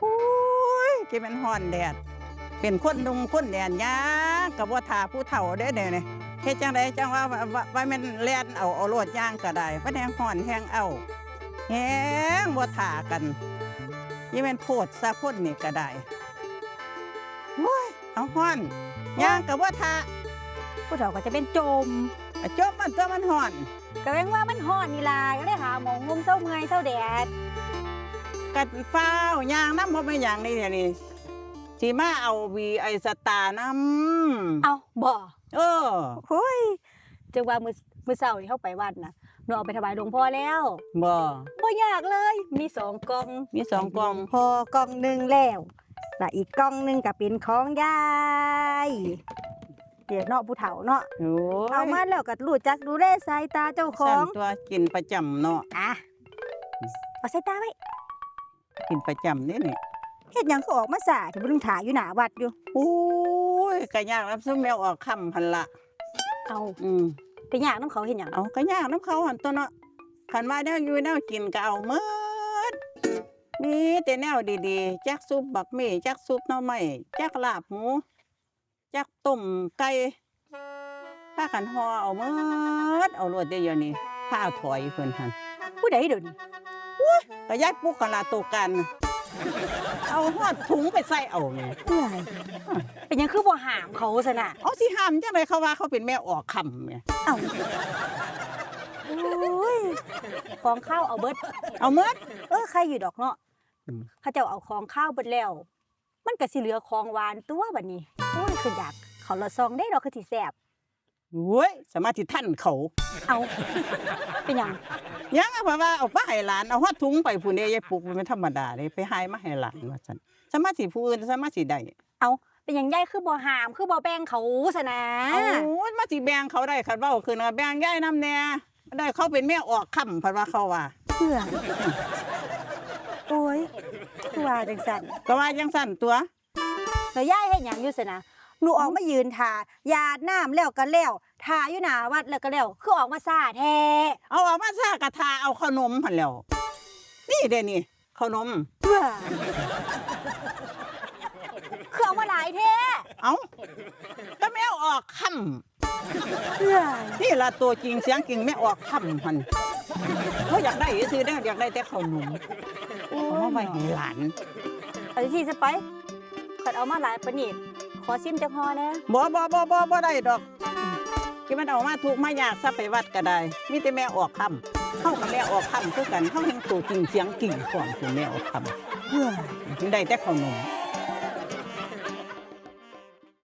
โอ้ยที่มันฮ้อนแดด เป็นคนดุงคนแดดยากกับว่าทาผู้เฒ่าได้เด้เนี่ยเฮ็ดจังไดจังว่าว่าว่าแม่นแล่นเอาเอาโลดย่างก็ได้เพราะแหงฮ้อนแฮงเอาแฮงบ่ทากันยี่แม่นโพดซะคนนี่ก็ได้โอ้ยเอาฮ้อนย่างกับว่าทาผู้เฒ่าก็จะเป็นโจมอะจบมันตัวมันฮ้อนก็แปลว่ามันฮ้อนนี่ล่ะก็เลยหาหมองงมเศร้าเมื่อยเศร้าแดด กัดฟ้าวยางน้ำบ่เป็นอย่างนี้เนี่ยนี่สิมาเอาวีไอสตาร์น้ำเอาบ่เออโอ้ยจังว่ามื้อมื้อเช้านี่เฮาไปวัดน่ะหนูเอาไปถวายหลวงพ่อแล้วบ่บ่ยากเลย มีสองกล่องมีสองกล่องพอกล่องหนึงแล้วและอีกกล่องหนึงก็เป็นของยายเดี๋ยวเนาะผู้เฒ่าเนาะโอ้ยเอามาแล้วก็รู้จักดูแลสายตาเจ้าขอสั่งนตัวกินประจำเนาะอะเอาสายตาไว้ กินประจำนี่นี่เฮ็ดหยังก็ออกมาสาที่บ่ต้องถ่ายอยู่หน้าวัดอยู่ โอ้ยก็ยากรับซุมแมวออกคำพันละเอาอืมไปยากน้ำเขาเฮ็ดหยังเอาก็ยากน้ำเขาหันตัวเนาะขันว่าแนวอยู่แนวกินก็เอาเมิดมีแต่แนวดีๆจักซุปบักหมี่จักซุปหน่อไม้จักลาบหมูจักต้มไก่ถ้าขันห่อเอาเมิดเอารวดได้เดี๋ยวนี้ผ้าถอยเพิ่นหันผู้ใดเดี๋ยวนี้ ก็ย้ายปุ๊กกันลาตัวกัน เอาหอดถุงไปใส่เอาไงเมื่อยเป็นหยังคือบ่หามเขาซะน่ะเอาสิห้ามจังไรเขาว่าเขาเป็นแม่ออกคำไงเอ้าโอ้ยของข้าวเอาเบิด เอาเมิดเออใครอยู่ดอกเนาะอืมเขาเจ้าเอาของข้าวเบิดแล้ว มันก็สิเหลือของหวานตัวบัดนี้โอ้ยคืออยากเขาละซองได้ดอกคือสิแซ่บ โว้ยสามารถที่ท่านเขาเอาเป็นหยังยังอะเพราะว่าเอาไปให้หลานเอาหอดถุงไปผู้นี้ยายปุกมันเป็นธรรมดาเลยไปหายมาให้หลานว่าซั่นสามารถสิผู้อื่นสามารถสิได้เอาเป็นหยังยายคือบ่หาม คือบ่แบ่งเขาซะนะเอามาสิแบ่งเขาได้คันเว้าคือนะแบ่งยายนำแน่ได้เขาเป็นแม่ออกคำเพันว่าเขาว่าเพื่อโอ้ยคือว่าจังซั่นก็ว่าจังสั่นตัวแล้วยายเฮ็ดหยังอยู่ซะนะ หนูออกมายืนทายาดน้ำแล้วก็แล้วทาอยู่หน้าวัดแล้วก็แล้วคือออกมาซ่าแท้เอาออกมาซากระทาเอาขนมพันแล้ว นี่เด้นี่ขนมเพื่อคือเอามาหลายแท้เอาก็แม่ออกคำเพื่อนี่ละตัวจริงเสียงจริงไม่ออกคำพันเขาอยากได้ซื้อได้อยากได้แต่ขนมเอามาไว้ให้หลาน เอาที่จะไปขัดเอามาหลายปานนีด ขอซิมจักฮอแหน่บ่บ่บ่บ่บ่ได้ดอกที่มันเอามาถูกมายากซะไปวัดก็ได้มีแต่แม่ออกคำเข้ากับแม่ออกคำคือกันเข้าแหงตัวจริงเสียงจริงขอนคือแม่ออกคเพื่อได้แต่ขนม